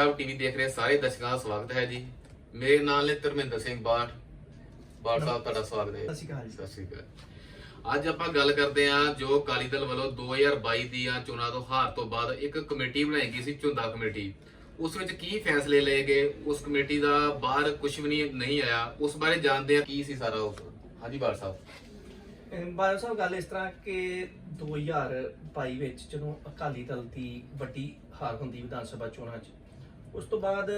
Punjab TV ਦੇਖ ਰਹੇ ਸਾਰੇ ਦਰਸ਼ਕਾਂ ਦਾ ਸਵਾਗਤ ਹੈ ਜੀ। ਮੇਰੇ ਨਾਲ ਨੇ ਧਰਮਿੰਦਰ ਸਿੰਘ ਬਾਠ। ਬਾਠ ਸਾਹਿਬ ਤੁਹਾਡਾ ਸਵਾਗਤ ਹੈ। ਸਤਿ ਸ਼੍ਰੀ ਅਕਾਲ ਜੀ। ਸਤਿ ਸ਼੍ਰੀ ਅਕਾਲ। ਅੱਜ ਆਪਾਂ ਗੱਲ ਕਰਦੇ ਹਾਂ ਜੋ ਅਕਾਲੀ ਦਲ ਵੱਲੋਂ 2022 ਦੀਆਂ ਚੋਣਾਂ ਤੋਂ ਹਾਰ ਤੋਂ ਬਾਅਦ ਇੱਕ ਕਮੇਟੀ ਬਣਾਈ ਗਈ ਸੀ ਝੁੰਦਾ ਕਮੇਟੀ। ਉਸ ਵਿੱਚ ਕੀ ਫੈਸਲੇ ਲਏ ਗਏ? ਉਸ ਕਮੇਟੀ ਦਾ ਬਾਹਰ ਕੁਝ ਵੀ ਨਹੀਂ ਨਹੀਂ ਆਇਆ। ਉਸ ਬਾਰੇ ਜਾਣਦੇ ਹਾਂ। ਕੀ ਸੀ ਸਾਰਾ ਉਸ? ਹਾਂਜੀ ਬਾਠ ਸਾਹਿਬ। ਬਾਦਲ ਸਾਹਿਬ ਗੱਲ ਇਸ ਤਰ੍ਹਾਂ ਕਿ 2022 ਵਿੱਚ ਜਦੋਂ ਅਕਾਲੀ ਦਲ ਦੀ ਵੱਡੀ ਹਾਰ ਹੁੰਦੀ ਵਿਧਾਨ ਸਭਾ ਚੋਣਾਂ 'ਚ ਉਸ ਤੋਂ ਬਾਅਦ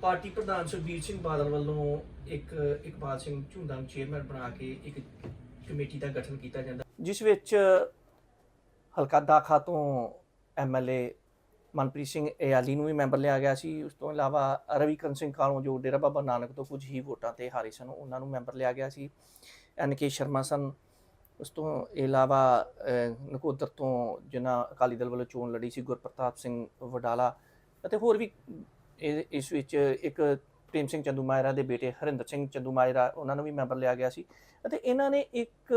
ਪਾਰਟੀ ਪ੍ਰਧਾਨ ਸੁਖਬੀਰ ਸਿੰਘ ਬਾਦਲ ਵੱਲੋਂ ਇੱਕ ਇਕਬਾਲ ਸਿੰਘ ਝੁੰਦਾ ਨੂੰ ਚੇਅਰਮੈਨ ਬਣਾ ਕੇ ਇੱਕ ਕਮੇਟੀ ਦਾ ਗਠਨ ਕੀਤਾ ਜਾਂਦਾ। ਜਿਸ ਵਿੱਚ ਹਲਕਾ ਦਾਖਾ ਤੋਂ ਐਮਐਲਏ ਮਨਪ੍ਰੀਤ ਸਿੰਘ ਏਆਲੀ ਨੂੰ ਵੀ ਮੈਂਬਰ ਲਿਆ ਗਿਆ ਸੀ। ਉਸ ਤੋਂ ਇਲਾਵਾ ਰਵੀਕਰਨ ਸਿੰਘ ਕਾਲੋਂ ਜੋ ਡੇਰਾ ਬਾਬਾ ਨਾਨਕ ਤੋਂ ਕੁਝ ਹੀ ਵੋਟਾਂ ਤੇ ਹਾਰੇ ਸਨ, ਉਹਨਾਂ ਨੂੰ ਮੈਂਬਰ ਲਿਆ ਗਿਆ ਸੀ। ਐਨ ਕੇ ਸ਼ਰਮਾ ਸਨ। ਉਸ ਤੋਂ ਇਲਾਵਾ ਨਕੋਦਰ ਤੋਂ ਜਿਨ੍ਹਾਂ ਅਕਾਲੀ ਦਲ ਵੱਲੋਂ ਚੋਣ ਲੜੀ ਸੀ, ਗੁਰਪ੍ਰਤਾਪ ਸਿੰਘ ਵਡਾਲਾ ਅਤੇ ਹੋਰ ਵੀ ਇਹ- ਇਸ ਵਿੱਚ ਇੱਕ ਪ੍ਰੇਮ ਸਿੰਘ ਚੰਦੂ ਮਾਇਰਾ ਦੇ ਬੇਟੇ ਹਰਿੰਦਰ ਸਿੰਘ ਚੰਦੂ ਮਾਇਰਾ ਉਹਨਾਂ ਨੂੰ ਵੀ ਮੈਂਬਰ ਲਿਆ ਗਿਆ ਸੀ। ਅਤੇ ਇਹਨਾਂ ਨੇ ਇੱਕ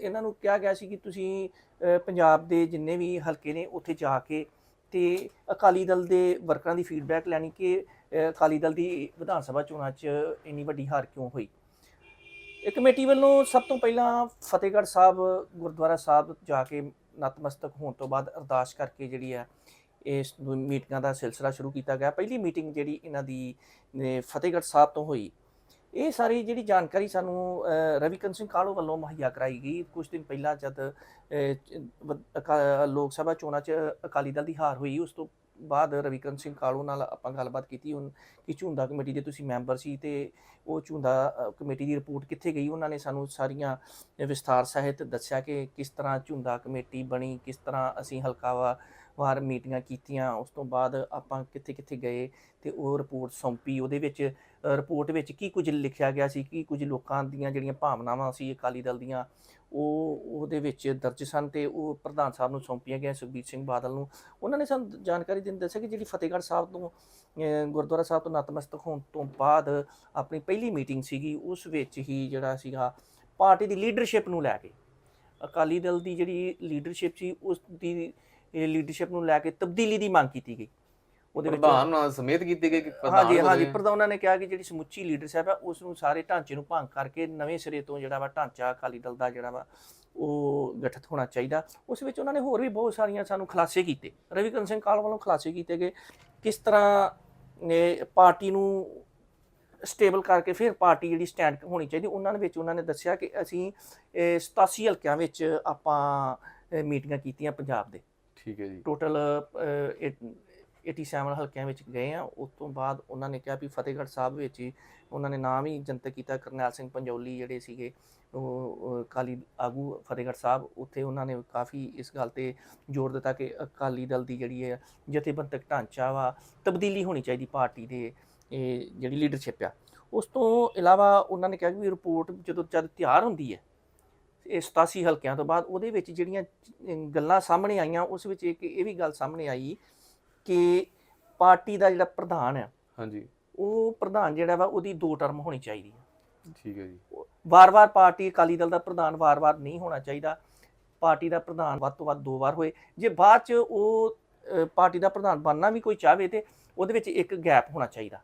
ਇਹਨਾਂ ਨੂੰ ਕਿਹਾ ਗਿਆ ਸੀ ਕਿ ਤੁਸੀਂ ਪੰਜਾਬ ਦੇ ਜਿੰਨੇ ਵੀ ਹਲਕੇ ਨੇ ਉੱਥੇ ਜਾ ਕੇ ਤੇ ਅਕਾਲੀ ਦਲ ਦੇ ਵਰਕਰਾਂ ਦੀ ਫੀਡਬੈਕ ਲੈਣੀ ਕਿ ਅਕਾਲੀ ਦਲ ਦੀ ਵਿਧਾਨ ਸਭਾ ਚੋਣਾਂ 'ਚ ਇੰਨੀ ਵੱਡੀ ਹਾਰ ਕਿਉਂ ਹੋਈ? ਇਹ ਕਮੇਟੀ ਵੱਲੋਂ ਸਭ ਤੋਂ ਪਹਿਲਾਂ ਫਤਿਹਗੜ੍ਹ ਸਾਹਿਬ, ਗੁਰਦੁਆਰਾ ਸਾਹਿਬ ਜਾ ਕੇ ਨਤਮਸਤਕ ਹੋਣ ਤੋਂ ਬਾਅਦ ਅਰਦਾਸ ਕਰਕੇ ਜਿਹੜੀ ਹੈ ਇਸ ਨੂੰ ਮੀਟਿੰਗਾਂ ਦਾ ਸਿਲਸਿਲਾ ਸ਼ੁਰੂ ਕੀਤਾ ਗਿਆ। ਪਹਿਲੀ ਮੀਟਿੰਗ ਜਿਹੜੀ ਇਹਨਾਂ ਦੀ ਫਤਿਹਗੜ੍ਹ ਸਾਹਿਬ ਤੋਂ ਹੋਈ। ਇਹ ਸਾਰੀ ਜਿਹੜੀ ਜਾਣਕਾਰੀ ਸਾਨੂੰ ਰਵੀਕਰਨ ਸਿੰਘ ਕਾਲੋ ਵੱਲੋਂ ਮੁਹੱਈਆ ਕਰਾਈ ਗਈ? ਕੁਝ ਦਿਨ ਪਹਿਲਾਂ ਜਦ ਅਕਾ- ਲੋਕ ਸਭਾ ਚੋਣਾਂ 'ਚ ਅਕਾਲੀ ਦਲ ਦੀ ਹਾਰ ਹੋਈ, ਉਸ ਤੋਂ ਬਾਅਦ ਰਵੀਕਰਨ ਸਿੰਘ ਕਾਲੋ ਨਾਲ ਆਪਾਂ ਗੱਲਬਾਤ ਕੀਤੀ। ਹੁਣ ਕਿ ਝੁੰਦਾ ਕਮੇਟੀ ਦੇ ਤੁਸੀਂ ਮੈਂਬਰ ਸੀ ਤੇ ਉਹ ਝੁੰਦਾ ਕਮੇਟੀ ਦੀ ਰਿਪੋਰਟ ਕਿੱਥੇ ਗਈ? ਉਹਨਾਂ ਨੇ ਸਾਨੂੰ ਸਾਰੀਆਂ ਵਿਸਥਾਰ ਸਹਿਤ ਦੱਸਿਆ ਕਿ ਕਿਸ ਤਰ੍ਹਾਂ ਝੁੰਦਾ ਕਮੇਟੀ ਬਣੀ, ਕਿਸ ਤਰ੍ਹਾਂ ਅਸੀਂ ਹਲਕਾਵਾ ਵਾਰ ਮੀਟਿੰਗਾਂ ਕੀਤੀਆਂ, ਉਸ ਤੋਂ ਬਾਅਦ ਆਪਾਂ ਕਿੱਥੇ ਕਿੱਥੇ ਗਏ ਤੇ ਉਹ ਰਿਪੋਰਟ ਸੌਂਪੀ। ਉਹਦੇ ਵਿੱਚ ਰਿਪੋਰਟ ਵਿੱਚ ਕੀ ਕੁਝ ਲਿਖਿਆ ਗਿਆ ਸੀ, ਕੀ ਕੁਝ ਲੋਕਾਂ ਦੀਆਂ ਜਿਹੜੀਆਂ ਭਾਵਨਾਵਾਂ ਸੀ ਅਕਾਲੀ ਦਲ ਦੀਆਂ, ਉਹ, ਉਹਦੇ ਵਿੱਚ ਦਰਜ ਸਨ ਤੇ ਉਹ ਪ੍ਰਧਾਨ ਸਾਹਿਬ ਨੂੰ ਸੌਂਪੀਆਂ ਗਈਆਂ, ਸੁਖਬੀਰ ਸਿੰਘ ਬਾਦਲ ਨੂੰ। ਉਹਨਾਂ ਨੇ ਸਾਨੂੰ ਜਾਣਕਾਰੀ ਦਿੰਦੇ ਦੱਸਿਆ ਕਿ ਜਿਹੜੀ ਫਤਿਹਗੜ੍ਹ ਸਾਹਿਬ ਤੋਂ ਗੁਰਦੁਆਰਾ ਸਾਹਿਬ ਤੋਂ ਨਤਮਸਤਕ ਹੋਣ ਤੋਂ ਬਾਅਦ ਆਪਣੀ ਪਹਿਲੀ ਮੀਟਿੰਗ ਸੀਗੀ, ਉਸ ਵਿੱਚ ਹੀ ਜਿਹੜਾ ਸੀਗਾ ਪਾਰਟੀ ਦੀ ਲੀਡਰਸ਼ਿਪ ਨੂੰ ਲੈ ਕੇ, ਅਕਾਲੀ ਦਲ ਦੀ ਜਿਹੜੀ ਲੀਡਰਸ਼ਿਪ ਸੀ, ਉਸ ਦੀ ਲੀਡਰਸ਼ਿਪ ਨੂੰ ਲੈ ਕੇ ਤਬਦੀਲੀ ਦੀ ਮੰਗ ਕੀਤੀ ਗਈ। ਉਹਦੇ ਵਿੱਚ ਪ੍ਰਧਾਨ ਨਾਲ ਸਮੇਤ ਕੀਤੀ ਗਈ ਕਿ ਪ੍ਰਧਾਨ ਹਾਂਜੀ ਹਾਂਜੀ। ਪ੍ਰਧਾਨ ਉਹਨਾਂ ਨੇ ਕਿਹਾ ਕਿ ਜਿਹੜੀ ਸਮੁੱਚੀ ਲੀਡਰਸ਼ਿਪ ਹੈ ਉਸ ਨੂੰ ਸਾਰੇ ਢਾਂਚੇ ਨੂੰ ਭੰਗ ਕਰਕੇ ਨਵੇਂ ਸਿਰੇ ਤੋਂ ਜਿਹੜਾ ਵਾ ਢਾਂਚਾ ਅਕਾਲੀ ਦਲ ਦਾ ਜਿਹੜਾ ਵਾ ਉਹ ਗਠਿਤ ਹੋਣਾ ਚਾਹੀਦਾ। ਉਸ ਵਿੱਚ ਉਹਨਾਂ ਨੇ ਹੋਰ ਵੀ ਬਹੁਤ ਸਾਰੀਆਂ ਸਾਨੂੰ ਖੁਲਾਸੇ ਕੀਤੇ। ਰਵੀ ਕਰਨ ਸਿੰਘ ਕਾਲ ਵੱਲੋਂ ਖੁਲਾਸੇ ਕੀਤੇ ਗਏ। ਕਿਸ ਤਰ੍ਹਾਂ ਇਹ ਪਾਰਟੀ ਨੂੰ ਸਟੇਬਲ ਕਰਕੇ ਫਿਰ ਪਾਰਟੀ ਜਿਹੜੀ ਸਟੈਂਡ ਹੋਣੀ ਚਾਹੀਦੀ ਉਹਨਾਂ ਦੇ ਵਿੱਚ ਉਹਨਾਂ ਨੇ ਦੱਸਿਆ ਕਿ ਅਸੀਂ ਇਹ 87 ਹਲਕਿਆਂ ਵਿੱਚ ਆਪਾਂ ਮੀਟਿੰਗਾਂ ਕੀਤੀਆਂ ਪੰਜਾਬ ਦੇ। ਠੀਕ ਹੈ ਜੀ। ਟੋਟਲ 87 ਹਲਕਿਆਂ ਵਿੱਚ ਗਏ ਆ। ਉਸ ਤੋਂ ਬਾਅਦ ਉਹਨਾਂ ਨੇ ਕਿਹਾ ਵੀ ਫਤਿਹਗੜ੍ਹ ਸਾਹਿਬ ਵਿੱਚ ਹੀ ਉਹਨਾਂ ਨੇ ਨਾਮ ਹੀ ਜਨਤਕ ਕੀਤਾ ਕਰਨੈਲ ਸਿੰਘ ਪੰਜੌਲੀ ਜਿਹੜੇ ਸੀਗੇ। ਉਹ ਉਹ ਅਕਾਲੀ ਆਗੂ ਫਤਿਹਗੜ੍ਹ ਸਾਹਿਬ, ਉੱਥੇ ਉਹਨਾਂ ਨੇ ਕਾਫੀ ਇਸ ਗੱਲ ਤੇ ਜ਼ੋਰ ਦਿੱਤਾ ਕਿ ਅਕਾਲੀ ਦਲ ਦੀ ਜਿਹੜੀ ਹੈ ਜਥੇਬੰਦਕ ਢਾਂਚਾ ਵਾ ਤਬਦੀਲੀ ਹੋਣੀ ਚਾਹੀਦੀ ਪਾਰਟੀ ਦੇ, ਇਹ ਜਿਹੜੀ ਲੀਡਰਸ਼ਿਪ ਆ। ਉਸ ਤੋਂ ਇਲਾਵਾ ਉਹਨਾਂ ਨੇ ਕਿਹਾ ਕਿ ਰਿਪੋਰਟ ਜਦੋਂ ਜਦ ਤਿਆਰ ਹੁੰਦੀ ਹੈ ਇਹ 87 ਹਲਕਿਆਂ ਤੋਂ ਬਾਅਦ ਉਹਦੇ ਵਿੱਚ ਜਿਹੜੀਆਂ ਗੱਲਾਂ ਸਾਹਮਣੇ ਆਈਆਂ ਉਸ ਵਿੱਚ ਇੱਕ ਇਹ ਵੀ ਗੱਲ ਸਾਹਮਣੇ ਆਈ ਕਿ ਪਾਰਟੀ ਦਾ ਜਿਹੜਾ ਪ੍ਰਧਾਨ ਆ ਹਾਂਜੀ। ਉਹ ਪ੍ਰਧਾਨ ਜਿਹੜਾ ਵਾ ਉਹਦੀ ਦੋ ਟਰਮ ਹੋਣੀ ਚਾਹੀਦੀ ਹੈ ਠੀਕ ਹੈ ਜੀ। ਵਾਰ-ਵਾਰ ਪਾਰਟੀ ਅਕਾਲੀ ਦਲ ਦਾ ਪ੍ਰਧਾਨ ਵਾਰ-ਵਾਰ ਨਹੀਂ ਹੋਣਾ ਚਾਹੀਦਾ। ਪਾਰਟੀ ਦਾ ਪ੍ਰਧਾਨ ਵੱਧ ਤੋਂ ਵੱਧ ਦੋ ਵਾਰ ਹੋਏ। ਜੇ ਬਾਅਦ ਚ ਉਹ ਪਾਰਟੀ ਦਾ ਪ੍ਰਧਾਨ ਬਣਨਾ ਵੀ ਕੋਈ ਚਾਹਵੇ ਤੇ ਉਹਦੇ ਵਿੱਚ ਇੱਕ ਗੈਪ ਹੋਣਾ ਚਾਹੀਦਾ।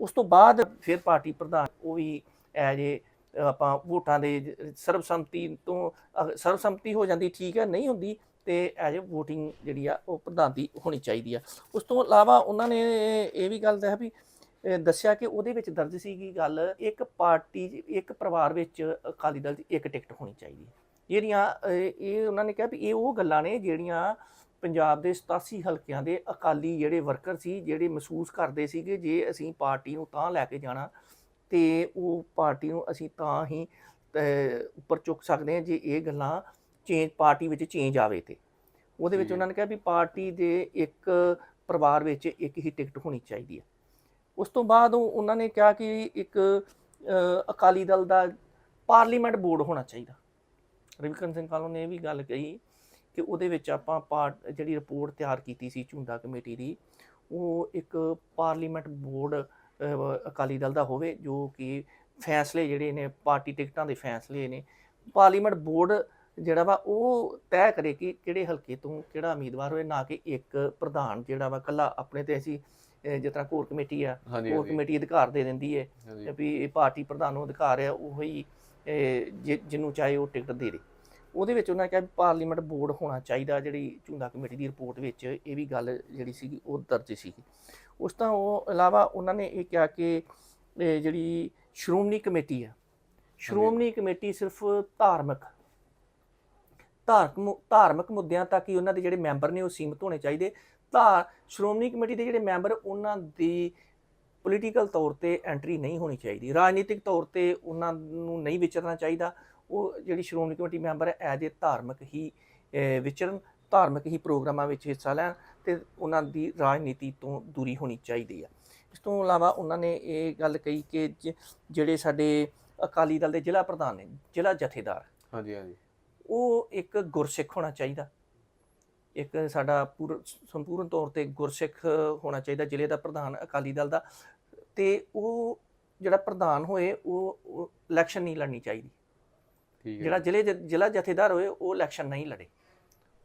ਉਸ ਤੋਂ ਬਾਅਦ ਫਿਰ ਪਾਰਟੀ ਪ੍ਰਧਾਨ ਉਹ ਵੀ ਐਜ ਏ ਆਪਾਂ ਵੋਟਾਂ ਦੇ ਸਰਬਸੰਮਤੀ ਤੋਂ ਅ, ਸਰਬਸੰਮਤੀ ਹੋ ਜਾਂਦੀ ਠੀਕ ਹੈ ਨਹੀਂ ਹੁੰਦੀ ਤੇ ਐਜ ਵੋਟਿੰਗ ਜਿਹੜੀ ਆ ਉਹ ਪ੍ਰਧਾਨ ਦੀ ਹੋਣੀ ਚਾਹੀਦੀ ਆ। ਉਸ ਤੋਂ ਇਲਾਵਾ ਉਹਨਾਂ ਨੇ ਇਹ ਵੀ ਗੱਲ ਦੱਸਿਆ ਵੀ ਦੱਸਿਆ ਕਿ ਉਹਦੇ ਵਿੱਚ ਦਰਜ ਸੀਗੀ ਗੱਲ ਇੱਕ ਪਾਰਟੀ ਇੱਕ ਪਰਿਵਾਰ ਵਿੱਚ ਅਕਾਲੀ ਦਲ ਦੀ ਇੱਕ ਟਿਕਟ ਹੋਣੀ ਚਾਹੀਦੀ। ਜਿਹੜੀਆਂ ਇਹ ਉਹਨਾਂ ਨੇ ਕਿਹਾ ਵੀ ਇਹ ਉਹ ਗੱਲਾਂ ਨੇ ਜਿਹੜੀਆਂ ਪੰਜਾਬ ਦੇ 87 ਹਲਕਿਆਂ ਦੇ ਅਕਾਲੀ ਜਿਹੜੇ ਵਰਕਰ ਸੀ ਜਿਹੜੇ ਮਹਿਸੂਸ ਕਰਦੇ ਸੀਗੇ ਜੇ ਅਸੀਂ ਪਾਰਟੀ ਨੂੰ ਤਾਂ ਲੈ ਕੇ ਜਾਣਾ ਤੇ ਉਹ ਪਾਰਟੀ ਨੂੰ ਅਸੀਂ ਤਾਂ ਹੀ ਉੱਪਰ ਚੁੱਕ ਸਕਦੇ ਹਾਂ ਜੇ ਇਹ ਗੱਲਾਂ ਚੇਂਜ ਪਾਰਟੀ ਵਿੱਚ ਚੇਂਜ ਆਵੇ ਤੇ। ਉਹਦੇ ਵਿੱਚ। ਉਹਨਾਂ ਨੇ ਕਿਹਾ ਵੀ ਪਾਰਟੀ ਦੇ ਇੱਕ ਪਰਿਵਾਰ ਵਿੱਚ ਇੱਕ ਹੀ ਟਿਕਟ ਹੋਣੀ ਚਾਹੀਦੀ ਹੈ। ਉਸ ਤੋਂ ਬਾਅਦ ਉਹ- ਉਹਨਾਂ ਨੇ ਕਿਹਾ ਕਿ ਇੱਕ ਅਕਾਲੀ ਦਲ ਦਾ ਪਾਰਲੀਮੈਂਟ ਬੋਰਡ ਹੋਣਾ ਚਾਹੀਦਾ। ਰਵਿਕਰਨ ਸਿੰਘ ਕਾਲੋਂ ਨੇ ਇਹ ਵੀ ਗੱਲ ਕਹੀ ਕਿ ਉਹਦੇ ਵਿੱਚ ਆਪਾਂ ਪਾਰਟ ਜਿਹੜੀ ਰਿਪੋਰਟ ਤਿਆਰ ਕੀਤੀ ਸੀ ਝੁੰਡਾ ਕਮੇਟੀ ਦੀ ਉਹ ਇੱਕ ਪਾਰਲੀਮੈਂਟ ਬੋਰਡ ਅਕਾਲੀ ਦਲ ਦਾ ਹੋਵੇ ਜੋ ਕਿ ਫੈਸਲੇ ਜਿਹੜੇ ਨੇ ਪਾਰਟੀ ਟਿਕਟਾਂ ਦੇ ਫੈਸਲੇ ਨੇ ਪਾਰਲੀਮੈਂਟ ਬੋਰਡ ਜਿਹੜਾ ਵਾ ਉਹ ਤੈਅ ਕਰੇ ਕਿ ਕਿਹੜੇ ਹਲਕੇ ਤੋਂ ਕਿਹੜਾ ਉਮੀਦਵਾਰ ਹੋਏ ਨਾ ਕਿ ਇੱਕ ਪ੍ਰਧਾਨ ਜਿਹੜਾ ਵਾ ਕੱਲਾ ਆਪਣੇ ਤੇ ਅਸੀਂ ਜਿਸ ਤਰ੍ਹਾਂ ਕੋਰ ਕਮੇਟੀ ਆ ਕੋਰ ਕਮੇਟੀ ਅਧਿਕਾਰ ਦੇ ਦਿੰਦੀ ਹੈ ਵੀ ਇਹ ਪਾਰਟੀ ਪ੍ਰਧਾਨ ਨੂੰ ਅਧਿਕਾਰ ਹੈ ਉਹ ਹੀ ਜਿਹਨੂੰ ਚਾਹੇ ਉਹ ਟਿਕਟ ਦੇ ਦੇ। ਉਹਦੇ ਵਿੱਚ ਉਹਨਾਂ ਕਿਹਾ ਪਾਰਲੀਮੈਂਟ ਬੋਰਡ ਹੋਣਾ ਚਾਹੀਦਾ ਜਿਹੜੀ ਝੁੰਦਾ ਕਮੇਟੀ ਦੀ ਰਿਪੋਰਟ ਵਿੱਚ ਇਹ ਵੀ ਗੱਲ ਜਿਹੜੀ ਸੀਗੀ ਉਹ ਦਰਜ ਸੀਗੀ। ਉਸ ਤੋਂ ਉਹ ਇਲਾਵਾ ਉਹਨਾਂ ਨੇ ਇਹ ਕਿਹਾ ਕਿ ਜਿਹੜੀ ਸ਼੍ਰੋਮਣੀ ਕਮੇਟੀ ਆ ਸ਼੍ਰੋਮਣੀ ਕਮੇਟੀ ਸਿਰਫ ਧਾਰਮਿਕ ਧਾਰਮਿਕ ਧਾਰਮਿਕ ਮੁੱਦਿਆਂ ਤੱਕ ਹੀ ਉਹਨਾਂ ਦੇ ਜਿਹੜੇ ਮੈਂਬਰ ਨੇ ਉਹ ਸੀਮਿਤ ਹੋਣੇ ਚਾਹੀਦੇ। ਤਾਂ ਸ਼੍ਰੋਮਣੀ ਕਮੇਟੀ ਦੇ ਜਿਹੜੇ ਮੈਂਬਰ ਉਹਨਾਂ ਦੀ ਪੋਲੀਟੀਕਲ ਤੌਰ ਤੇ ਐਂਟਰੀ ਨਹੀਂ ਹੋਣੀ ਚਾਹੀਦੀ। ਰਾਜਨੀਤਿਕ ਤੌਰ ਤੇ ਉਹਨਾਂ ਨੂੰ ਨਹੀਂ ਵਿਚਰਨਾ ਚਾਹੀਦਾ। ਉਹ ਜਿਹੜੀ ਸ਼੍ਰੋਮਣੀ ਕਮੇਟੀ ਮੈਂਬਰ ਹੈ ਐਜ ਏ ਧਾਰਮਿਕ ਹੀ ਵਿਚਰਨ ਧਾਰਮਿਕ ਹੀ ਪ੍ਰੋਗਰਾਮਾਂ ਵਿੱਚ ਹਿੱਸਾ ਲੈਣ ਤੇ ਉਹਨਾਂ ਦੀ ਰਾਜਨੀਤੀ ਤੋਂ ਦੂਰੀ ਹੋਣੀ ਚਾਹੀਦੀ ਆ। ਇਸ ਤੋਂ ਇਲਾਵਾ ਉਹਨਾਂ ਨੇ ਇਹ ਗੱਲ ਕਹੀ ਕਿ ਜਿਹੜੇ ਸਾਡੇ ਅਕਾਲੀ ਦਲ ਦੇ ਜ਼ਿਲ੍ਹਾ ਪ੍ਰਧਾਨ ਨੇ ਜ਼ਿਲ੍ਹਾ ਜਥੇਦਾਰ ਹਾਂਜੀ ਹਾਂਜੀ। ਉਹ ਇੱਕ ਗੁਰਸਿੱਖ ਹੋਣਾ ਚਾਹੀਦਾ। ਇੱਕ ਸਾਡਾ ਪੂਰ ਸੰਪੂਰਨ ਤੌਰ ਤੇ ਗੁਰਸਿੱਖ ਹੋਣਾ ਚਾਹੀਦਾ ਜ਼ਿਲ੍ਹੇ ਦਾ ਪ੍ਰਧਾਨ ਅਕਾਲੀ ਦਲ ਦਾ ਤੇ ਉਹ ਜਿਹੜਾ ਪ੍ਰਧਾਨ ਹੋਏ ਉਹ ਇਲੈਕਸ਼ਨ ਨਹੀਂ ਲੜਨੀ ਚਾਹੀਦੀ। ਠੀਕ ਹੈ ਜਿਹੜਾ ਜ਼ਿਲ੍ਹੇ ਜ਼ਿਲ੍ਹਾ ਜਥੇਦਾਰ ਹੋਏ ਉਹ ਇਲੈਕਸ਼ਨ ਨਹੀਂ ਲੜੇ।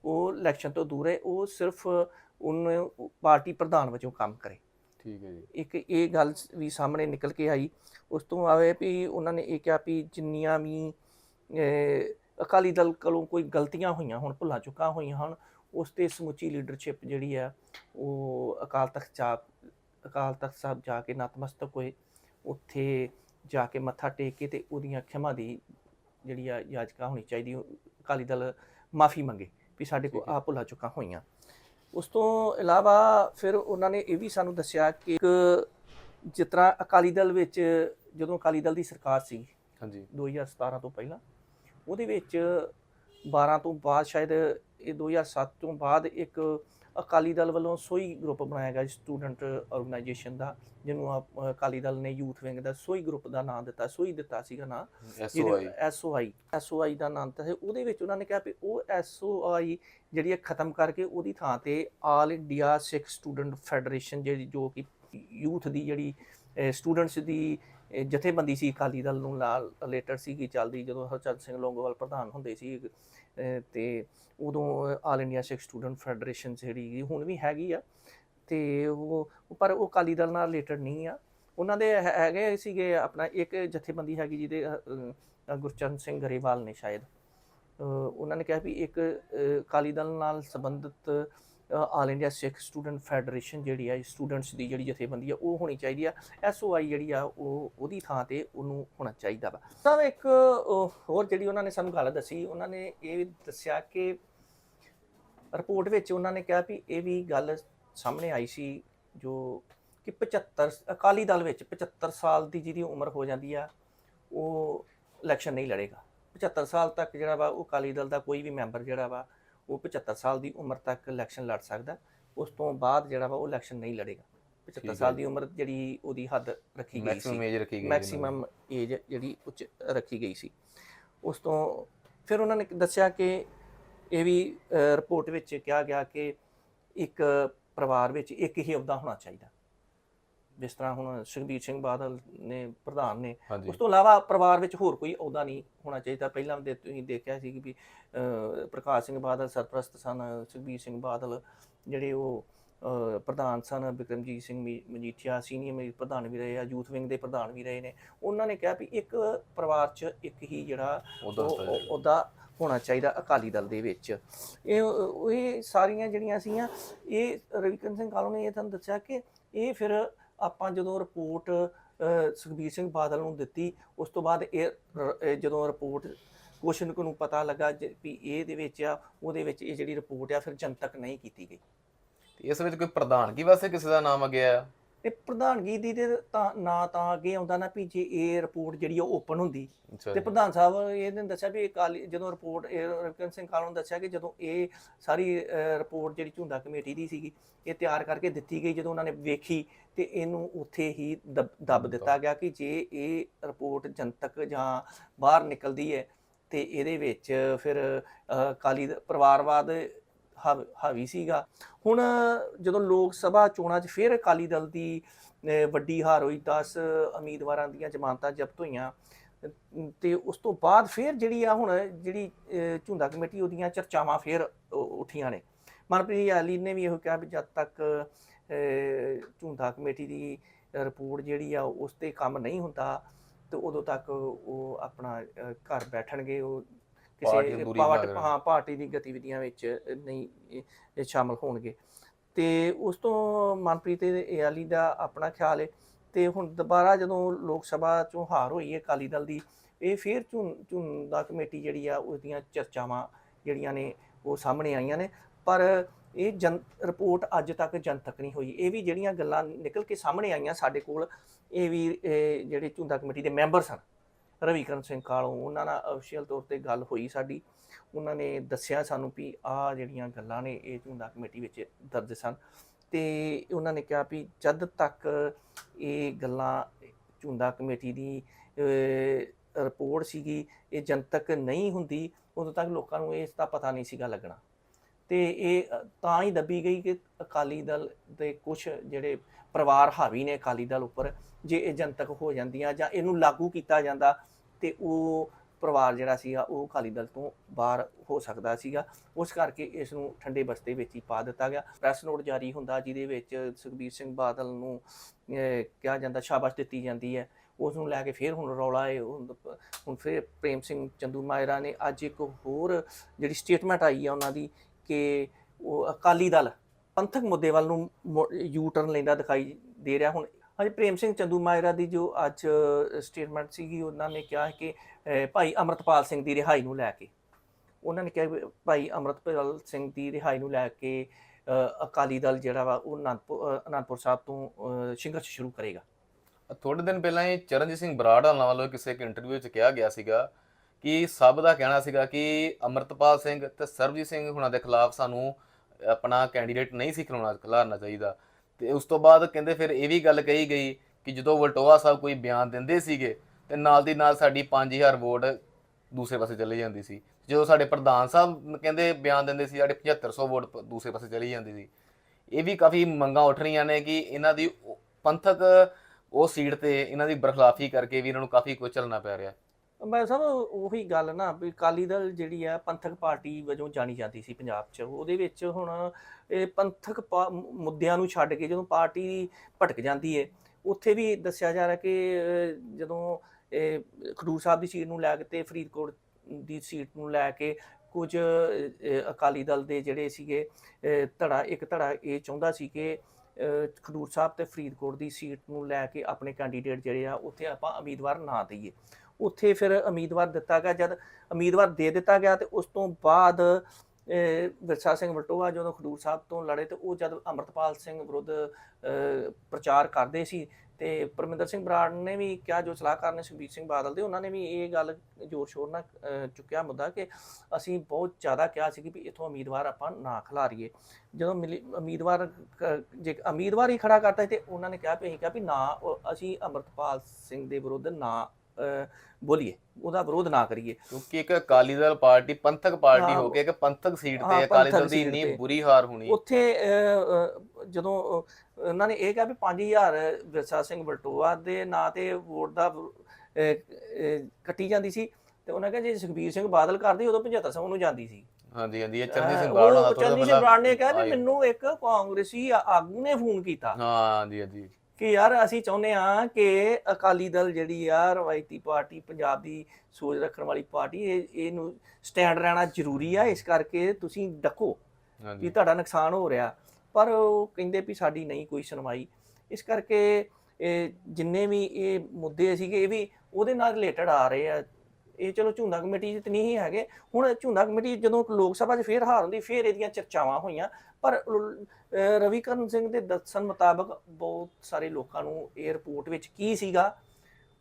ਉਹ ਇਲੈਕਸ਼ਨ ਤੋਂ ਦੂਰ ਹੈ ਉਹ ਸਿਰਫ ਉਹਨੂੰ ਪਾਰਟੀ ਪ੍ਰਧਾਨ ਵਜੋਂ ਕੰਮ ਕਰੇ। ਠੀਕ ਹੈ ਜੀ। ਇੱਕ ਇਹ ਗੱਲ ਵੀ ਸਾਹਮਣੇ ਨਿਕਲ ਕੇ ਆਈ। ਉਸ ਤੋਂ ਆਵੇ ਵੀ ਉਹਨਾਂ ਨੇ ਇਹ ਕਿਹਾ ਵੀ ਜਿੰਨੀਆਂ ਵੀ ਅਕਾਲੀ ਦਲ ਕੋਲੋਂ ਕੋਈ ਗਲਤੀਆਂ ਹੋਈਆਂ ਹੁਣ ਭੁੱਲਾਂ ਚੁੱਕਾ ਹੋਈਆਂ ਹਨ ਉਸ ਤੇ ਸਮੁੱਚੀ ਲੀਡਰਸ਼ਿਪ ਜਿਹੜੀ ਆ ਉਹ ਅਕਾਲ ਤਖਤ ਜਾ ਅਕਾਲ ਤਖਤ ਸਾਹਿਬ ਜਾ ਕੇ ਨਤਮਸਤਕ ਹੋਏ। ਉੱਥੇ ਜਾ ਕੇ ਮੱਥਾ ਟੇਕ ਕੇ ਤੇ ਉਹਦੀਆਂ ਖਿਮਾ ਦੀ ਜਿਹੜੀ ਆ ਯਾਚਕਾ ਹੋਣੀ ਚਾਹੀਦੀ ਅਕਾਲੀ ਦਲ ਮਾਫੀ ਮੰਗੇ। ਵੀ ਸਾਡੇ ਕੋਲ। ਆ ਭੁੱਲਾਂ ਚੁੱਕਾ ਹੋਈਆਂ ਉਸ ਤੋਂ ਇਲਾਵਾ ਫਿਰ ਉਹਨਾਂ ਨੇ ਇਹ ਵੀ ਸਾਨੂੰ ਦੱਸਿਆ ਕਿ ਇੱਕ ਜਿਸ ਤਰ੍ਹਾਂ ਅਕਾਲੀ ਦਲ ਵਿੱਚ ਜਦੋਂ ਅਕਾਲੀ ਦਲ ਦੀ ਸਰਕਾਰ ਸੀ ਹਾਂਜੀ 2017 ਤੋਂ ਪਹਿਲਾਂ ਉਹਦੇ ਵਿੱਚ 12 ਤੋਂ ਬਾਅਦ ਸ਼ਾਇਦ ਇਹ 2007 ਤੋਂ ਬਾਅਦ ਇੱਕ ਅਕਾਲੀ ਦਲ ਵੱਲੋਂ ਸੋਈ ਗਰੁੱਪ ਬਣਾਇਆ ਗਿਆ ਸਟੂਡੈਂਟ ਆਰਗੇਨਾਈਜੇਸ਼ਨ ਦਾ ਜਿਹਨੂੰ ਅਕਾਲੀ ਦਲ ਨੇ ਯੂਥ ਵਿੰਗ ਦਾ ਸੋਈ ਗਰੁੱਪ ਦਾ ਨਾਮ ਦਿੱਤਾ ਸੋਈ ਦਿੱਤਾ ਸੀਗਾ ਨਾਮ ਐਸਓਆਈ ਐਸਓਆਈ ਦਾ ਨਾਮ ਤਾਂ ਹੈ ਉਹਦੇ ਵਿੱਚ ਉਹਨਾਂ ਨੇ ਕਿਹਾ ਵੀ ਉਹ ਐਸਓਆਈ ਜਿਹੜੀ ਹੈ ਖਤਮ ਕਰਕੇ ਉਹਦੀ ਥਾਂ ਤੇ all India Sikh student federation ਜਿਹੜੀ ਜੋ ਕਿ ਯੂਥ ਦੀ ਜਿਹੜੀ ਸਟੂਡੈਂਟਸ ਦੀ ਜਥੇਬੰਦੀ ਸੀ ਅਕਾਲੀ ਦਲ ਨੂੰ ਨਾਲ ਰਿਲੇਟਡ ਸੀਗੀ ਚੱਲਦੀ ਜਦੋਂ ਹਰਚੰਦ ਸਿੰਘ ਲੌਂਗੋਵਾਲ ਪ੍ਰਧਾਨ ਹੁੰਦੇ ਸੀ। ਅਹ, ਤੇ ਉਦੋਂ all India Sikh student federation ਜਿਹੜੀ ਹੁਣ ਵੀ ਹੈਗੀ ਆ। ਤੇ ਉਹ ਪਰ ਉਹ ਅਕਾਲੀ ਦਲ ਨਾਲ ਰਿਲੇਟਡ ਨਹੀਂ ਆ। ਉਹਨਾਂ ਦੇ ਹੈ- ਹੈਗੇ ਸੀਗੇ ਆਪਣਾ ਇੱਕ ਜਥੇਬੰਦੀ ਹੈਗੀ ਜਿਹਦੇ ਗੁਰਚਰਨ ਸਿੰਘ ਗਰੇਵਾਲ ਨੇ ਸ਼ਾਇਦ। ਉਹਨਾਂ ਨੇ ਕਿਹਾ ਵੀ ਇੱਕ ਅਕਾਲੀ ਦਲ ਨਾਲ ਸੰਬੰਧਿਤ all India Sikh student federation ਜਿਹੜੀ ਆ ਸਟੂਡੈਂਟਸ ਦੀ ਜਿਹੜੀ ਜਥੇਬੰਦੀ ਆ, ਉਹ ਹੋਣੀ ਚਾਹੀਦੀ ਆ। ਐਸਓਆਈ ਜਿਹੜੀ ਆ, ਉਹ ਉਹਦੀ ਥਾਂ ਤੇ ਉਹਨੂੰ ਹੋਣਾ ਚਾਹੀਦਾ ਵਾ। ਤਾਂ ਇੱਕ ਹੋਰ ਜਿਹੜੀ ਉਹਨਾਂ ਨੇ ਸਾਨੂੰ ਗੱਲ ਦੱਸੀ, ਉਹਨਾਂ ਨੇ ਇਹ ਦੱਸਿਆ ਕਿ ਰਿਪੋਰਟ ਵਿੱਚ ਉਹਨਾਂ ਨੇ ਕਿਹਾ ਵੀ ਇਹ ਵੀ ਗੱਲ ਸਾਹਮਣੇ ਆਈ ਸੀ, ਜੋ ਕਿ 75 ਅਕਾਲੀ ਦਲ ਵਿੱਚ 75 ਸਾਲ ਦੀ ਜਿਹਦੀ ਉਮਰ ਹੋ ਜਾਂਦੀ ਆ, ਉਹ ਇਲੈਕਸ਼ਨ ਨਹੀਂ ਲੜੇਗਾ। 75 ਸਾਲ ਤੱਕ ਜਿਹੜਾ ਵਾ, ਉਹ ਅਕਾਲੀ ਦਲ ਦਾ ਕੋਈ ਵੀ ਮੈਂਬਰ ਜਿਹੜਾ ਵਾ ਉਹ 75 ਸਾਲ ਦੀ ਉਮਰ ਤੱਕ ਇਲੈਕਸ਼ਨ ਲੜ ਸਕਦਾ। ਉਸ ਤੋਂ ਬਾਅਦ ਜਿਹੜਾ ਵਾ ਉਹ ਇਲੈਕਸ਼ਨ ਨਹੀਂ ਲੜੇਗਾ। ਠੀਕ 75 ਹੈ ਸਾਲ। ਦੀ ਉਮਰ ਜਿਹੜੀ ਉਹਦੀ ਹੱਦ ਰੱਖੀ ਗਈ ਮੈਕਸਿਮਮ ਸੀ। ਏਜ ਰੱਖੀ ਗਈ ਮੈਕਸਿਮਮ ਏਜ ਜਿਹੜੀ ਉੱਚ ਰੱਖੀ ਗਈ ਸੀ। ਉਸ ਤੋਂ ਫਿਰ ਉਹਨਾਂ ਨੇ ਦੱਸਿਆ ਕਿ ਇਹ ਵੀ ਰਿਪੋਰਟ ਵਿੱਚ ਕਿਹਾ ਗਿਆ ਕਿ ਇੱਕ ਪਰਿਵਾਰ ਵਿੱਚ ਇੱਕ ਹੀ ਅਹੁਦਾ ਹੋਣਾ ਚਾਹੀਦਾ। ਜਿਸ ਤਰ੍ਹਾਂ ਹੁਣ ਸੁਖਬੀਰ ਸਿੰਘ ਬਾਦਲ ਨੇ ਪ੍ਰਧਾਨ ਨੇ ਉਸ ਤੋਂ ਇਲਾਵਾ ਪਰਿਵਾਰ ਵਿੱਚ ਹੋਰ ਕੋਈ ਅਹੁਦਾ ਨਹੀਂ ਹੋਣਾ ਚਾਹੀਦਾ। ਪਹਿਲਾਂ ਦੇ ਤੁਸੀਂ ਦੇਖਿਆ ਸੀ ਕਿ ਵੀ ਪ੍ਰਕਾਸ਼ ਸਿੰਘ ਬਾਦਲ ਸਰਪ੍ਰਸਤ ਸਨ ਸੁਖਬੀਰ ਸਿੰਘ ਬਾਦਲ ਜਿਹੜੇ ਉਹ ਪ੍ਰਧਾਨ ਸਨ ਬਿਕਰਮਜੀਤ ਸਿੰਘ ਮਜੀਠੀਆ ਸੀਨੀਅਰ ਮੀ ਪ੍ਰਧਾਨ ਵੀ ਰਹੇ ਆ ਯੂਥ ਵਿੰਗ ਦੇ ਪ੍ਰਧਾਨ ਵੀ ਰਹੇ ਨੇ। ਉਹਨਾਂ ਨੇ ਕਿਹਾ ਵੀ ਇੱਕ ਪਰਿਵਾਰ 'ਚ ਇੱਕ ਹੀ ਜਿਹੜਾ ਉਹਦਾ ਹੋਣਾ ਚਾਹੀਦਾ ਅਕਾਲੀ ਦਲ ਦੇ ਵਿੱਚ। ਇਹ ਉਹ ਇਹ ਸਾਰੀਆਂ ਜਿਹੜੀਆਂ ਸੀਗੀਆਂ ਇਹ ਰਵਿਕਰਨ ਸਿੰਘ ਕਾਲੂ ਨੇ ਇਹ ਤੁਹਾਨੂੰ ਦੱਸਿਆ ਕਿ ਇਹ ਫਿਰ ਆਪਾਂ ਜਦੋਂ ਰਿਪੋਰਟ ਸੁਖਬੀਰ ਸਿੰਘ ਬਾਦਲ ਨੂੰ ਦਿੱਤੀ, ਉਸ ਤੋਂ ਬਾਅਦ ਇਹ ਜਦੋਂ ਰਿਪੋਰਟ ਕੁਐਸਚਨ ਨੂੰ ਪਤਾ ਲੱਗਾ ਜ- ਵੀ ਇਹਦੇ ਵਿੱਚ ਆ, ਉਹਦੇ ਵਿੱਚ ਇਹ ਜਿਹੜੀ ਰਿਪੋਰਟ ਆ, ਫਿਰ ਜਨਤਕ ਨਹੀਂ ਕੀਤੀ ਗਈ। ਤੇ ਇਸ ਵਿੱਚ ਕੋਈ ਪ੍ਰਧਾਨਗੀ ਵਾਸਤੇ ਕਿਸੇ ਦਾ ਨਾਮ ਅੱਗੇ ਆਇਆ? ਤੇ ਪ੍ਰਧਾਨਗੀ ਦੀ ਤੇ ਤਾਂ ਨਾ ਤਾਂ ਅੱਗੇ ਆਉਂਦਾ ਨਾ ਵੀ ਜੇ ਇਹ ਰਿਪੋਰਟ ਜਿਹੜੀ ਆ ਓਪਨ ਹੁੰਦੀ। ਅੱਛਾ ਤੇ ਜੀ। ਪ੍ਰਧਾਨ ਸਾਹਿਬ ਇਹਨੇ ਦੱਸਿਆ ਵੀ ਇਹ ਕਾਲੀ ਜਦੋਂ ਰਿਪੋਰਟ ਰਵਿਕਰਨ ਸਿੰਘ ਕਾਲੋਂ ਨੇ ਦੱਸਿਆ ਕਿ ਜਦੋਂ ਇਹ ਸਾਰੀ ਰਿਪੋਰਟ ਜਿਹੜੀ ਝੁੰਦਾ ਕਮੇਟੀ ਦੀ ਸੀਗੀ ਇਹ ਤਿਆਰ ਕਰਕੇ ਦਿੱਤੀ ਗਈ ਜਦੋਂ ਉਹਨਾਂ ਨੇ ਵੇਖੀ ਤੇ ਇਹਨੂੰ ਉੱਥੇ ਹੀ ਦਬ- ਦੱਬ ਦਿੱਤਾ ਗਿਆ ਕਿ ਜੇ ਇਹ ਰਿਪੋਰਟ ਜਨਤਕ ਜਾਂ ਬਾਹਰ ਨਿਕਲਦੀ ਹੈ ਤੇ ਇਹਦੇ ਵਿੱਚ ਫਿਰ ਅਹ, ਕਾਲੀ ਦ- ਪਰਿਵਾਰਵਾਦ ਹਾਵ- ਹਾਵੀ ਸੀਗਾ। ਹੁਣ ਜਦੋਂ ਲੋਕ ਸਭਾ ਚੋਣਾਂ 'ਚ ਫਿਰ ਅਕਾਲੀ ਦਲ ਦੀ ਵੱਡੀ ਹਾਰ ਹੋਈ 10 ਉਮੀਦਵਾਰਾਂ ਦੀਆਂ ਜ਼ਮਾਨਤਾਂ ਜ਼ਬਤ ਹੋਈਆਂ ਅਮ ਤੇ ਉਸ ਤੋਂ ਬਾਅਦ ਫਿਰ ਜਿਹੜੀ ਆ ਹੁਣ ਜਿਹੜੀ ਅਹ, ਝੁੰਦਾ ਕਮੇਟੀ ਉਹਦੀਆਂ ਚਰਚਾਵਾਂ ਫਿਰ ਉੱਠੀਆਂ ਨੇ। ਮਨਪ੍ਰੀਤ ਆਲੀ ਨੇ ਵੀ ਇਹੋ ਕਿਹਾ ਵੀ ਜਦ ਤੱਕ ਅਹ, ਝੁੰਦਾ ਕਮੇਟੀ ਦੀ ਰਿਪੋਰਟ ਜਿਹੜੀ ਆ ਉਸ ਤੇ ਕੰਮ ਨਹੀਂ ਹੁੰਦਾ ਤੇ ਉਦੋਂ ਤੱਕ ਉਹ ਆਪਣਾ ਘਰ ਬੈਠਣਗੇ ਉਹ ਪਾਰਟੀ ਕਿਸੇ ਤੋਂ ਦੂਰੀ ਪਾਰਟੀ ਹਾਂ ਪਾਰਟੀ ਦੀ ਗਤੀਵਿਧੀਆਂ ਵਿੱਚ ਨਹੀਂ ਇਹ- ਸ਼ਾਮਲ ਹੋਣਗੇ। ਤੇ ਉਸ ਤੋਂ ਮਨਪ੍ਰੀਤ ਇਹ ਆਲੀ ਦਾ ਆਪਣਾ ਖਿਆਲ ਹੈ ਤੇ ਹੁਣ ਦੁਬਾਰਾ ਜਦੋਂ ਲੋਕ ਸਭਾ ਚੋਂ ਹਾਰ ਹੋਈ ਹੈ ਅਕਾਲੀ ਦਲ ਦੀ ਇਹ ਫਿਰ ਝੁੰ ਝੁੰਦਾ ਕਮੇਟੀ ਜਿਹੜੀ ਆ ਉਹਦੀਆਂ ਚਰਚਾਵਾਂ ਜਿਹੜੀਆਂ ਨੇ ਉਹ ਸਾਹਮਣੇ ਆਈਆਂ ਨੇ। ਪਰ ਇਹ ਜਨ ਰਿਪੋਰਟ ਅੱਜ ਤੱਕ ਜਨਤਕ ਨਹੀਂ ਹੋਈ। ਇਹ ਵੀ ਜਿਹੜੀਆਂ ਗੱਲਾਂ ਨਿਕਲ ਕੇ ਸਾਹਮਣੇ ਆਈਆਂ ਸਾਡੇ ਕੋਲ ਇਹ ਵੀ ਇਹ ਜਿਹੜੇ ਝੁੰਦਾ ਕਮੇਟੀ ਦੇ ਮੈਂਬਰ ਸਨ ਰਵੀਕਰਨ ਸਿੰਘ ਕਾਲੋਂ, ਉਹਨਾਂ ਨਾਲ ਅਫੀਸ਼ੀਅਲ ਤੌਰ ਤੇ ਗੱਲ ਹੋਈ ਸਾਡੀ। ਉਹਨਾਂ ਨੇ ਦੱਸਿਆ ਸਾਨੂੰ ਵੀ ਆ ਜਿਹੜੀਆਂ ਗੱਲਾਂ ਨੇ, ਇਹ ਝੁੰਦਾ ਕਮੇਟੀ ਵਿੱਚ ਦਰਜ ਸਨ। ਤੇ ਉਹਨਾਂ ਨੇ ਕਿਹਾ ਵੀ ਜਦ ਤੱਕ ਇਹ ਗੱਲਾਂ ਝੁੰਦਾ ਕਮੇਟੀ ਦੀ ਰਿਪੋਰਟ ਸੀਗੀ, ਇਹ ਜਨਤਕ ਨਹੀਂ ਹੁੰਦੀ, ਉਦੋਂ ਤੱਕ ਲੋਕਾਂ ਨੂੰ ਇਸ ਦਾ ਪਤਾ ਨਹੀਂ ਸੀਗਾ ਲੱਗਣਾ। ਤੇ ਇਹ ਤਾਂ ਹੀ ਦੱਬੀ ਗਈ ਕਿ ਅਕਾਲੀ ਦਲ ਦੇ ਕੁਝ ਜਿਹੜੇ ਪਰਿਵਾਰ ਹਾਵੀ ਨੇ ਅਕਾਲੀ ਦਲ ਉੱਪਰ ਜੇ ਇਹ ਜਨਤਕ ਹੋ ਜਾਂਦੀਆਂ ਜਾਂ ਇਹਨੂੰ ਲਾਗੂ ਕੀਤਾ ਜਾਂਦਾ ਤੇ ਉਹ ਪਰਿਵਾਰ ਜਿਹੜਾ ਸੀਗਾ ਉਹ ਅਕਾਲੀ ਦਲ ਤੋਂ ਬਾਹਰ ਹੋ ਸਕਦਾ ਸੀਗਾ। ਉਸ ਕਰਕੇ ਇਸ ਨੂੰ ਠੰਡੇ ਬਸਤੇ ਵਿੱਚ ਹੀ ਪਾ ਦਿੱਤਾ ਗਿਆ। ਪ੍ਰੈਸ ਨੋਟ ਜਾਰੀ ਹੁੰਦਾ ਜਿਹਦੇ ਵਿੱਚ ਸੁਖਬੀਰ ਸਿੰਘ ਬਾਦਲ ਨੂੰ ਕਿਹਾ ਜਾਂਦਾ ਸ਼ਾਬਾਸ਼ ਦਿੱਤੀ ਜਾਂਦੀ ਹੈ। ਉਸ ਨੂੰ ਲੈ ਕੇ ਫਿਰ ਹੁਣ ਰੌਲਾ ਹੈ ਹੁਣ ਹੁਣ ਫਿਰ ਪ੍ਰੇਮ ਸਿੰਘ ਚੰਦੂ ਮਾਇਰਾ ਨੇ ਅੱਜ ਇੱਕ ਹੋਰ ਜਿਹੜੀ ਸਟੇਟਮੈਂਟ ਆਈ ਹੈ ਉਹਨਾਂ ਦੀ ਕਿ ਉਹ ਅਕਾਲੀ ਦਲ ਪੰਥਕ ਮੁੱਦੇ ਵੱਲ ਨੂੰ ਯੂ ਟਰਨ ਲੈਂਦਾ ਦਿਖਾਈ ਦੇ ਰਿਹਾ। ਹੁਣ ਹਾਂਜੀ ਪ੍ਰੇਮ ਸਿੰਘ ਚੰਦੂ ਮਾਇਰਾ ਦੀ ਜੋ ਅੱਜ ਸਟੇਟਮੈਂਟ ਸੀਗੀ, ਉਹਨਾਂ ਨੇ ਕਿਹਾ ਕਿ ਭਾਈ ਅਮਰਤਪਾਲ ਸਿੰਘ ਦੀ ਰਿਹਾਈ ਨੂੰ ਲੈ ਕੇ। ਉਹਨਾਂ ਨੇ ਕਿਹਾ ਵੀ ਭਾਈ ਅਮਰਤਪਾਲ ਸਿੰਘ ਦੀ ਰਿਹਾਈ ਨੂੰ ਲੈ ਕੇ ਅਕਾਲੀ ਦਲ ਜਿਹੜਾ ਵਾ ਉਹ ਅਨੰਦਪੁਰ ਅਨੰਦਪੁਰ ਸਾਹਿਬ ਤੋਂ ਸੰਘਰਸ਼ ਸ਼ੁਰੂ ਕਰੇਗਾ। ਥੋੜੇ ਦਿਨ ਪਹਿਲਾਂ ਹੀ ਚਰਨਜੀਤ ਸਿੰਘ ਬਰਾੜ ਹਾਲਾਂ ਵੱਲੋਂ ਕਿਸੇ ਇੱਕ ਇੰਟਰਵਿਊ ਵਿੱਚ ਕਿਹਾ ਗਿਆ ਸੀਗਾ ਕਿ ਸਭ ਦਾ ਕਹਿਣਾ ਸੀਗਾ ਕਿ ਅਮਰਤਪਾਲ ਸਿੰਘ ਤੇ ਸਰਬਜੀਤ ਸਿੰਘ ਹੁਣਾਂ ਦੇ ਖਿਲਾਫ ਸਾਨੂੰ ਆਪਣਾ ਕੈਂਡੀਡੇਟ ਨਹੀਂ ਸੀ ਖਿਲਾਉਣਾ, ਖਿਲਾਰਨਾ ਚਾਹੀਦਾ। ਤੇ ਉਸ ਤੋਂ ਬਾਅਦ ਕਹਿੰਦੇ ਫਿਰ ਇਹ ਵੀ ਗੱਲ ਕਹੀ ਗਈ ਕਿ ਜਦੋਂ ਵਲਟੋਆ ਸਾਹਿਬ ਕੋਈ ਬਿਆਨ ਦਿੰਦੇ ਸੀਗੇ, ਤੇ ਨਾਲ ਦੀ ਨਾਲ ਸਾਡੀ 5000 ਵੋਟ ਦੂਸਰੇ ਪਾਸੇ ਚਲੀ ਜਾਂਦੀ ਸੀ। ਜਦੋਂ ਸਾਡੇ ਪ੍ਰਧਾਨ ਸਾਹਿਬ ਕਹਿੰਦੇ ਬਿਆਨ ਦਿੰਦੇ ਸੀ, ਸਾਡੇ 7500 ਵੋਟ ਪ- ਦੂਸਰੇ ਪਾਸੇ ਚਲੀ ਜਾਂਦੀ ਸੀ। ਇਹ ਵੀ ਕਾਫੀ ਮੰਗਾਂ ਉੱਠ ਰਹੀਆਂ ਨੇ ਕਿ ਇਹਨਾਂ ਦੀ ਪੰਥਕ ਉਹ ਸੀਟ ਤੇ ਇਹਨਾਂ ਦੀ ਬਰਖਲਾਫੀ ਕਰਕੇ ਵੀ ਇਹਨਾਂ ਨੂੰ ਕਾਫੀ ਕੁਝ ਚੱਲਣਾ ਪੈ ਰਿਹਾ। ਮੈਂ ਸਭ ਉਹੀ ਗੱਲ ਨਾ ਵੀ ਅਕਾਲੀ ਦਲ ਜਿਹੜੀ ਆ ਪੰਥਕ ਪਾਰਟੀ ਵਜੋਂ ਜਾਣੀ ਜਾਂਦੀ ਸੀ ਪੰਜਾਬ 'ਚ। ਉਹਦੇ ਵਿੱਚ ਹੁਣ ਇਹ ਪੰਥਕ ਪਾ- ਮੁੱਦਿਆਂ ਨੂੰ ਛੱਡ ਕੇ ਜਦੋਂ ਪਾਰਟੀ ਭਟਕ ਜਾਂਦੀ ਹੈ ਉੱਥੇ ਵੀ ਦੱਸਿਆ ਜਾ ਰਿਹਾ ਕਿ ਜਦੋਂ ਇਹ ਖਡੂਰ ਸਾਹਿਬ ਦੀ ਸੀਟ ਨੂੰ ਲੈ ਕੇ ਤੇ ਫਰੀਦਕੋਟ ਦੀ ਸੀਟ ਨੂੰ ਲੈ ਕੇ ਕੁਝ ਅਕਾਲੀ ਦਲ ਦੇ ਜਿਹੜੇ ਸੀਗੇ ਧੜਾ, ਇੱਕ ਧੜਾ ਇਹ ਚਾਹੁੰਦਾ ਸੀ ਕਿ ਖਡੂਰ ਸਾਹਿਬ ਤੇ ਫਰੀਦਕੋਟ ਦੀ ਸੀਟ ਨੂੰ ਲੈ ਕੇ ਆਪਣੇ ਕੈਂਡੀਡੇਟ ਜਿਹੜੇ ਆ, ਉੱਥੇ ਆਪਾਂ ਉਮੀਦਵਾਰ ਨਾ ਦਈਏ। ਉੱਥੇ ਫਿਰ ਉਮੀਦਵਾਰ ਦਿੱਤਾ ਗਿਆ, ਜਦ ਉਮੀਦਵਾਰ ਦੇ ਦਿੱਤਾ ਗਿਆ ਤੇ ਉਸ ਤੋਂ ਬਾਅਦ ਵਿਰਸਾ ਸਿੰਘ ਵਲਟੋਆ ਜਦੋਂ ਖਡੂਰ ਸਾਹਿਬ ਤੋਂ ਲੜੇ ਤੇ ਉਹ ਜਦ ਅਮਰਤਪਾਲ ਸਿੰਘ ਵਿਰੁੱਧ ਪ੍ਰਚਾਰ ਕਰਦੇ ਸੀ ਤੇ ਪਰਮਿੰਦਰ ਸਿੰਘ ਬਰਾੜ ਨੇ ਵੀ ਕਿਹਾ, ਜੋ ਸਲਾਹਕਾਰ ਨੇ ਸੁਖਬੀਰ ਸਿੰਘ ਬਾਦਲ ਦੇ, ਉਹਨਾਂ ਨੇ ਵੀ ਇਹ ਗੱਲ ਜ਼ੋਰ ਸ਼ੋਰ ਨਾਲ ਚੁੱਕਿਆ ਮੁੱਦਾ ਕਿ ਅਸੀਂ ਬਹੁਤ ਜ਼ਿਆਦਾ ਕਿਹਾ ਸੀ ਕਿ ਵੀ ਇਥੋਂ ਉਮੀਦਵਾਰ ਆਪਾਂ ਨਾ ਖਿਲਾਰੀਏ। ਜਦੋਂ ਮਿਲੀ, ਉਮੀਦਵਾਰ ਜੇ ਉਮੀਦਵਾਰ ਹੀ ਖੜਾ ਕਰਤਾ ਤੇ ਉਹਨਾਂ ਨੇ ਕਿਹਾ ਵੀ ਅਸੀਂ ਕਿਹਾ ਵੀ ਨਾ, ਉਹ- ਅਸੀਂ ਅਮਰਤਪਾਲ ਸਿੰਘ ਦੇ ਵਿਰੁੱਧ ਨਾ ਬੋਲੀਏ ਉਹਦਾ ਵਿਰੋਧ ਨਾ ਕਰੀਏ। ਕਿਉਂਕਿ ਇੱਕ ਅਕਾਲੀ ਦਲ ਪਾਰਟੀ ਪੰਥਕ ਪਾਰਟੀ ਹਾਂ, ਕੇ ਇੱਕ ਪੰਥਕ ਸੀਟ ਤੇ ਅਕਾਲੀ ਦਲ ਦੀ ਇੰਨੀ। ਬੁਰੀ ਹਾਰ ਹੋਣੀ। ਉੱਥੇ ਜਦੋਂ ਉਹਨਾਂ ਨੇ ਇਹ ਕਿਹਾ ਵੀ 5000 ਵਿਰਸਾ ਸਿੰਘ ਬਲਟੋਆ ਦੇ ਨਾਂ ਤੇ ਵੋਟ ਦਾ ਕੱਟੀ ਜਾਂਦੀ ਸੀ। ਤੇ ਉਹਨਾਂ ਕਿਹਾ ਜੇ ਸੁਖਬੀਰ ਸਿੰਘ ਬਾਦਲ ਕਰਦੇ ਉਦੋਂ 7500 ਨੂੰ ਜਾਂਦੀ ਸੀ। ਹਾਂਜੀ ਹਾਂਜੀ ਇਹ ਅਹ, ਸਿੰਘ ਬਰਾੜ ਉਹ ਥੋੜਾ ਚਰਨਜੀਤ ਸਿੰਘ ਬਰਾੜ ਨੇ ਕਿਹਾ ਵੀ। ਮੈਨੂੰ ਇੱਕ ਕਾਂਗਰਸੀ ਆਗੂ ਨੇ ਫੋਨ ਕੀਤਾ। ਹਾਂ ਹਾਂਜੀ ਹਾਂਜੀ। ਕਿ ਯਾਰ ਅਸੀਂ ਚਾਹੁੰਦੇ ਆ ਕਿ ਅਕਾਲੀ ਦਲ ਜਿਹੜੀ ਆ ਰਵਾਇਤੀ ਪਾਰਟੀ ਪੰਜਾਬ ਦੀ ਸੋਚ ਰੱਖਣ ਵਾਲੀ ਪਾਰਟੀ ਇਹ ਇਹਨੂੰ ਸਟੈਂਡ ਰਹਿਣਾ ਜ਼ਰੂਰੀ ਆ ਇਸ ਕਰਕੇ ਤੁਸੀਂ ਡੱਕੋ ਵੀ ਤੁਹਾਡਾ ਨੁਕਸਾਨ ਹੋ ਰਿਹਾ। ਪਰ ਉਹ ਕਹਿੰਦੇ ਵੀ ਸਾਡੀ ਨਹੀਂ ਕੋਈ ਸੁਣਵਾਈ। ਇਸ ਕਰਕੇ ਇਹ ਜਿੰਨੇ ਵੀ ਇਹ ਮੁੱਦੇ ਸੀਗੇ ਇਹ ਵੀ ਉਹਦੇ ਨਾਲ ਰਿਲੇਟਡ ਆ ਰਹੇ ਆ। ਇਹ ਚਲੋ ਝੁੰਦਾ ਕਮੇਟੀ 'ਚ ਤਾਂ ਨਹੀਂ ਹੈਗੇ। ਹੁਣ ਝੁੰਦਾ ਕਮੇਟੀ ਜਦੋਂ ਲੋਕ ਸਭਾ 'ਚ ਫੇਰ ਹਾਰ ਹੁੰਦੀ ਫੇਰ ਇਹਦੀਆਂ ਚਰਚਾਵਾਂ ਹੋਈਆਂ। ਪਰ ਅਹ, ਰਵੀਕਰਨ ਸਿੰਘ ਦੇ ਦੱਸਣ ਮੁਤਾਬਕ ਬਹੁਤ ਸਾਰੇ ਲੋਕਾਂ ਨੂੰ ਇਹ ਰਿਪੋਰਟ ਵਿੱਚ ਕੀ ਸੀਗਾ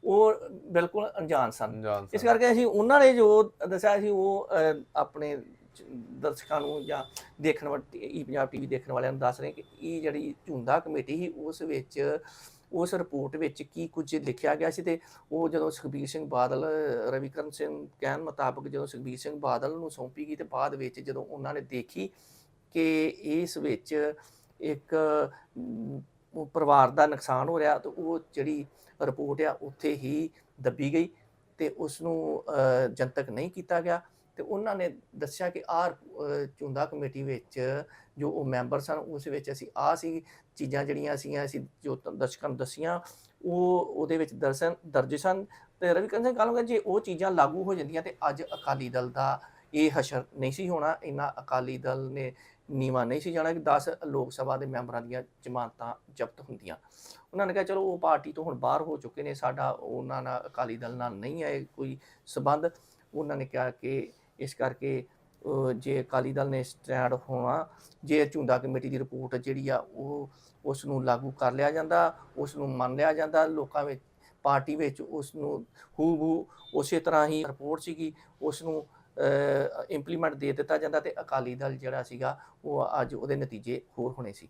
ਉਹ ਬਿਲਕੁਲ ਅਣਜਾਣ ਸਨ। ਇਸ। ਕਰਕੇ ਅਸੀਂ ਉਹਨਾਂ ਨੇ ਜੋ ਦੱਸਿਆ ਸੀ ਉਹ ਆਪਣੇ ਦਰਸ਼ਕਾਂ ਨੂੰ ਜਾਂ ਦੇਖਣ ਵਾਲੇ ਈ ਪੰਜਾਬ ਟੀਵੀ ਦੇਖਣ ਵਾਲਿਆਂ ਨੂੰ ਦੱਸ ਰਹੇ ਕਿ ਇਹ ਜਿਹੜੀ ਝੁੰਦਾ ਕਮੇਟੀ ਸੀ ਉਸ ਵਿੱਚ ਉਸ ਰਿਪੋਰਟ ਵਿੱਚ ਕੀ ਕੁਝ ਲਿਖਿਆ ਗਿਆ ਸੀ ਤੇ ਉਹ ਜਦੋਂ ਸੁਖਬੀਰ ਸਿੰਘ ਬਾਦਲ ਰਵੀਕਰਨ ਸਿੰਘ ਕਹਿਣ ਮੁਤਾਬਕ ਜਦੋਂ ਸੁਖਬੀਰ ਸਿੰਘ ਬਾਦਲ ਨੂੰ ਸੌਂਪੀ ਗਈ ਤੇ ਬਾਅਦ ਵਿੱਚ ਜਦੋਂ ਉਹਨਾਂ ਨੇ ਦੇਖੀ ਕਿ ਇਸ ਵਿੱਚ ਇੱਕ ਪਰਿਵਾਰ ਦਾ ਨੁਕਸਾਨ ਹੋ ਰਿਹਾ ਤਾਂ ਉਹ ਜਿਹੜੀ ਰਿਪੋਰਟ ਆ ਉੱਥੇ ਹੀ ਦੱਬੀ ਗਈ ਤੇ ਉਸ ਨੂੰ ਜਨਤਕ ਨਹੀਂ ਕੀਤਾ ਗਿਆ ਤੇ ਉਹਨਾਂ ਨੇ ਦੱਸਿਆ ਕਿ ਆਹ ਅ, ਚੁੰਦਾ ਕਮੇਟੀ ਵਿੱਚ ਜੋ ਉਹ ਮੈਂਬਰ ਸਨ ਉਸ ਵਿੱਚ ਅਸੀਂ ਆ ਸੀ ਚੀਜ਼ਾਂ ਜਿਹੜੀਆਂ ਸੀਗੀਆਂ, ਅਸੀਂ ਜੋ ਦਰਸ਼ਕਾਂ ਨੂੰ ਦੱਸੀਆਂ, ਉਹ ਉਹਦੇ ਵਿੱਚ ਦਰਸ਼ਨ, ਦਰਜ ਸਨ। ਤੇ ਰਵਿਕਰਨ ਸਿੰਘ ਕਹਾਂਗਾ ਜੇ ਉਹ ਚੀਜ਼ਾਂ ਲਾਗੂ ਹੋ ਜਾਂਦੀਆਂ ਤੇ ਅੱਜ ਅਕਾਲੀ ਦਲ ਦਾ ਇਹ ਹਸ਼ਰ ਨਹੀਂ ਸੀ ਹੋਣਾ, ਇੰਨਾ ਅਕਾਲੀ ਦਲ ਨੇ ਨੀਵਾ ਨਹੀਂ ਸੀ ਜਾਣਾ ਕਿ 10 ਲੋਕ ਸਭਾ ਦੇ ਮੈਂਬਰਾਂ ਦੀਆਂ ਜ਼ਮਾਨਤਾਂ ਜ਼ਬਤ ਹੁੰਦੀਆਂ। ਉਹਨਾਂ ਨੇ ਕਿਹਾ, ਚਲੋ ਉਹ ਪਾਰਟੀ ਤੋਂ ਹੁਣ ਬਾਹਰ ਹੋ ਚੁੱਕੇ ਨੇ, ਸਾਡਾ ਉਹਨਾਂ ਨਾਲ, ਅਕਾਲੀ ਦਲ ਨਾਲ ਨਹੀਂ ਹੈ ਕੋਈ ਸਬੰਧ। ਉਹਨਾਂ ਨੇ ਕਿਹਾ ਕਿ ਇਸ ਕਰਕੇ ਜੇ ਅਕਾਲੀ ਦਲ ਨੇ ਸਟੈਂਡ ਹੋਣਾ, ਜੇ ਝੁੰਦਾ ਕਮੇਟੀ ਦੀ ਰਿਪੋਰਟ ਜਿਹੜੀ ਆ, ਉਹ ਉਸ ਨੂੰ ਲਾਗੂ ਕਰ ਲਿਆ ਜਾਂਦਾ ਉਸ ਨੂੰ ਮੰਨ ਲਿਆ ਜਾਂਦਾ, ਲੋਕਾਂ ਵਿੱਚ, ਪਾਰਟੀ ਵਿੱਚ ਉਸ ਨੂੰ ਹੂ ਉਸੇ ਤਰ੍ਹਾਂ ਹੀ ਰਿਪੋਰਟ ਸੀਗੀ ਉਸ ਨੂੰ ਇੰਪਲੀਮੈਂਟ ਦੇ ਦਿੱਤਾ ਜਾਂਦਾ ਤੇ ਅਕਾਲੀ ਦਲ ਜਿਹੜਾ ਸੀਗਾ, ਉਹ ਅੱਜ ਉਹਦੇ ਨਤੀਜੇ ਹੋਰ ਹੋਣੇ ਸੀ।